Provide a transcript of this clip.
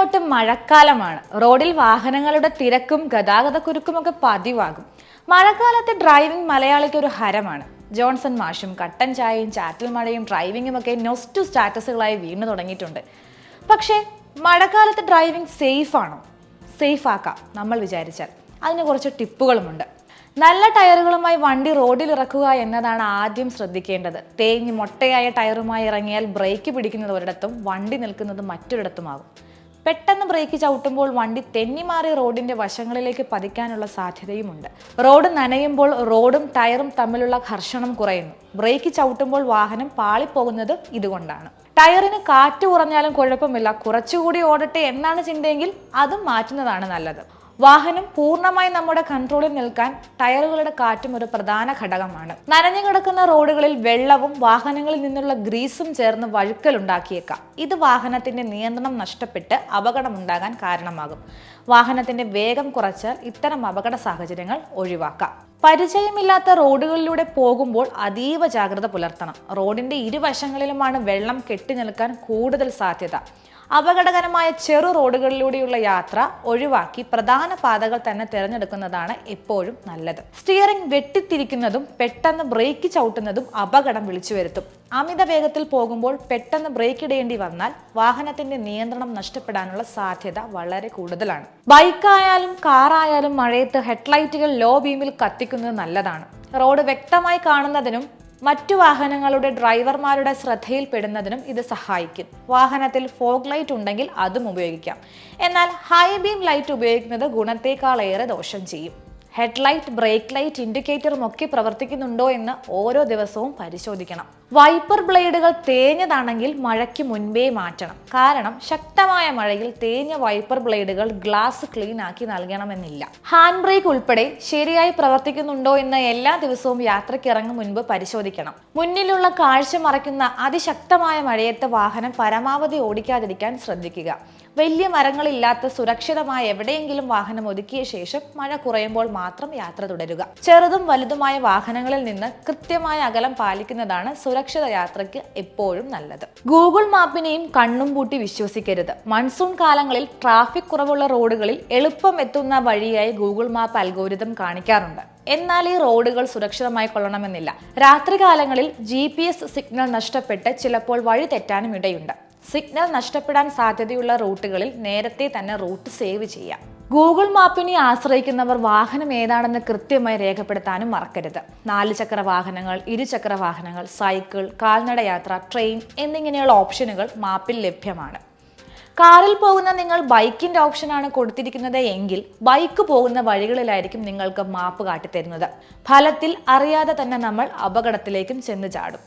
അങ്ങോട്ട് മഴക്കാലമാണ്. റോഡിൽ വാഹനങ്ങളുടെ തിരക്കും ഗതാഗതക്കുരുക്കുമൊക്കെ പതിവാകും. മഴക്കാലത്തെ ഡ്രൈവിംഗ് മലയാളിക്ക് ഒരു ഹരമാണ്. ജോൺസൺ മാഷും കട്ടൻ ചായയും ചാറ്റൽ മഴയും ഡ്രൈവിംഗും ഒക്കെ നൊസ്റ്റു സ്റ്റാറ്റസുകളായി വീണു തുടങ്ങിയിട്ടുണ്ട്. പക്ഷേ മഴക്കാലത്ത് ഡ്രൈവിംഗ് സേഫ് ആണോ? സേഫ് ആക്കാം നമ്മൾ വിചാരിച്ചാൽ. അതിന് കുറച്ച് ടിപ്പുകളുമുണ്ട്. നല്ല ടയറുകളുമായി വണ്ടി റോഡിൽ ഇറക്കുക എന്നതാണ് ആദ്യം ശ്രദ്ധിക്കേണ്ടത്. തേഞ്ഞ് മൊട്ടയായ ടയറുമായി ഇറങ്ങിയാൽ ബ്രേക്ക് പിടിക്കുന്നത് ഒരിടത്തും വണ്ടി നിൽക്കുന്നത് മറ്റൊരിടത്തുമാകും. പെട്ടെന്ന് ബ്രേക്ക് ചവിട്ടുമ്പോൾ വണ്ടി തെന്നിമാറി റോഡിന്റെ വശങ്ങളിലേക്ക് പതിക്കാനുള്ള സാധ്യതയുമുണ്ട്. റോഡ് നനയുമ്പോൾ റോഡും ടയറും തമ്മിലുള്ള ഘർഷണം കുറയുന്നു. ബ്രേക്ക് ചവിട്ടുമ്പോൾ വാഹനം പാളിപ്പോകുന്നത് ഇതുകൊണ്ടാണ്. ടയറിന് കാറ്റ് കുറഞ്ഞാലും കുഴപ്പമില്ല. കുറച്ചുകൂടി ഓടട്ടെ എന്നാണ് ചിന്തയെങ്കിൽ അതും മാറ്റുന്നതാണ് നല്ലത്. വാഹനം പൂർണമായി നമ്മുടെ കൺട്രോളിൽ നിൽക്കാൻ ടയറുകളുടെ കാറ്റും ഒരു പ്രധാന ഘടകമാണ്. നനഞ്ഞു കിടക്കുന്ന റോഡുകളിൽ വെള്ളവും വാഹനങ്ങളിൽ നിന്നുള്ള ഗ്രീസും ചേർന്ന് വഴുക്കലുണ്ടാക്കിയേക്കാം ഇത് വാഹനത്തിന്റെ നിയന്ത്രണം നഷ്ടപ്പെട്ട് അപകടമുണ്ടാകാൻ കാരണമാകും. വാഹനത്തിന്റെ വേഗം കുറച്ചാൽ ഇത്തരം അപകട സാഹചര്യങ്ങൾ ഒഴിവാക്കാം. പരിചയമില്ലാത്ത റോഡുകളിലൂടെ പോകുമ്പോൾ അതീവ ജാഗ്രത പുലർത്തണം. റോഡിന്റെ ഇരുവശങ്ങളിലുമാണ് വെള്ളം കെട്ടി നിൽക്കാൻ കൂടുതൽ സാധ്യത. അപകടകരമായ ചെറു റോഡുകളിലൂടെയുള്ള യാത്ര ഒഴിവാക്കി പ്രധാന പാതകൾ തന്നെ തിരഞ്ഞെടുക്കുന്നതാണ് എപ്പോഴും നല്ലത്. സ്റ്റിയറിംഗ് വെട്ടിത്തിരിക്കുന്നതും പെട്ടെന്ന് ബ്രേക്ക് ചവിട്ടുന്നതും അപകടം വിളിച്ചു വരുത്തും അമിത വേഗത്തിൽ പോകുമ്പോൾ പെട്ടെന്ന് ബ്രേക്ക് ഇടേണ്ടി വന്നാൽ വാഹനത്തിന്റെ നിയന്ത്രണം നഷ്ടപ്പെടാനുള്ള സാധ്യത വളരെ കൂടുതലാണ്. ബൈക്കായാലും കാറായാലും മഴയത്ത് ഹെഡ്ലൈറ്റുകൾ ലോ ബീമിൽ കത്തിക്കുന്നത് നല്ലതാണ്. റോഡ് വ്യക്തമായി കാണുന്നതിനും മറ്റു വാഹനങ്ങളുടെ ഡ്രൈവർമാരുടെ ശ്രദ്ധയിൽപ്പെടുന്നതിനും ഇത് സഹായിക്കും. വാഹനത്തിൽ ഫോഗ് ലൈറ്റ് ഉണ്ടെങ്കിൽ അതും ഉപയോഗിക്കാം. എന്നാൽ ഹൈ ബീം ലൈറ്റ് ഉപയോഗിക്കുന്നത് ഗുണത്തേക്കാളേറെ ദോഷം ചെയ്യും. ഹെഡ്ലൈറ്റ് ബ്രേക്ക് ലൈറ്റ് ഇൻഡിക്കേറ്ററും ഒക്കെ പ്രവർത്തിക്കുന്നുണ്ടോ എന്ന് ഓരോ ദിവസവും പരിശോധിക്കണം. വൈപ്പർ ബ്ലേഡുകൾ തേഞ്ഞതാണെങ്കിൽ മഴയ്ക്ക് മുൻപേ മാറ്റണം. കാരണം ശക്തമായ മഴയിൽ തേഞ്ഞ വൈപ്പർ ബ്ലേഡുകൾ ഗ്ലാസ് ക്ലീൻ ആക്കി നൽകണമെന്നില്ല. ഹാൻഡ് ബ്രേക്ക് ഉൾപ്പെടെ ശരിയായി പ്രവർത്തിക്കുന്നുണ്ടോ എന്ന് എല്ലാ ദിവസവും യാത്രയ്ക്ക് ഇറങ്ങും മുൻപ് പരിശോധിക്കണം. മുന്നിലുള്ള കാഴ്ച മറയ്ക്കുന്ന അതിശക്തമായ മഴയത്ത് വാഹനം പരമാവധി ഓടിക്കാതിരിക്കാൻ ശ്രദ്ധിക്കുക. വലിയ മരങ്ങളില്ലാത്ത സുരക്ഷിതമായ എവിടെയെങ്കിലും വാഹനം ഒതുക്കിയ ശേഷം മഴ കുറയുമ്പോൾ മാത്രം യാത്ര തുടരുക. ചെറുതും വലുതുമായ വാഹനങ്ങളിൽ നിന്ന് കൃത്യമായ അകലം പാലിക്കുന്നതാണ് സുരക്ഷിത യാത്രയ്ക്ക് എപ്പോഴും നല്ലത്. ഗൂഗിൾ മാപ്പിനെയും കണ്ണും പൂട്ടി വിശ്വസിക്കരുത്. മൺസൂൺ കാലങ്ങളിൽ ട്രാഫിക് കുറവുള്ള റോഡുകളിൽ എളുപ്പം എത്തുന്ന വഴിയായി ഗൂഗിൾ മാപ്പ് അൽഗോരിതം കാണിക്കാറുണ്ട്. എന്നാൽ ഈ റോഡുകൾ സുരക്ഷിതമായി കൊള്ളണമെന്നില്ല. രാത്രികാലങ്ങളിൽ ജി പി എസ് സിഗ്നൽ നഷ്ടപ്പെട്ട് ചിലപ്പോൾ വഴി തെറ്റാനും ഇടയുണ്ട്. സിഗ്നൽ നഷ്ടപ്പെടാൻ സാധ്യതയുള്ള റൂട്ടുകളിൽ നേരത്തെ തന്നെ റൂട്ട് സേവ് ചെയ്യാം. ഗൂഗിൾ മാപ്പിനെ ആശ്രയിക്കുന്നവർ വാഹനം ഏതാണെന്ന് കൃത്യമായി രേഖപ്പെടുത്താനും മറക്കരുത്. നാല് ചക്ര വാഹനങ്ങൾ ഇരുചക്ര വാഹനങ്ങൾ സൈക്കിൾ കാൽനടയാത്ര ട്രെയിൻ എന്നിങ്ങനെയുള്ള ഓപ്ഷനുകൾ മാപ്പിൽ ലഭ്യമാണ്. കാറിൽ പോകുന്ന നിങ്ങൾ ബൈക്കിന്റെ ഓപ്ഷനാണ് കൊടുത്തിരിക്കുന്നത് എങ്കിൽ ബൈക്ക് പോകുന്ന വഴികളിലായിരിക്കും നിങ്ങൾക്ക് മാപ്പ് കാട്ടിത്തരുന്നത്. ഫലത്തിൽ അറിയാതെ തന്നെ നമ്മൾ അപകടത്തിലേക്കും ചെന്ന് ചാടും.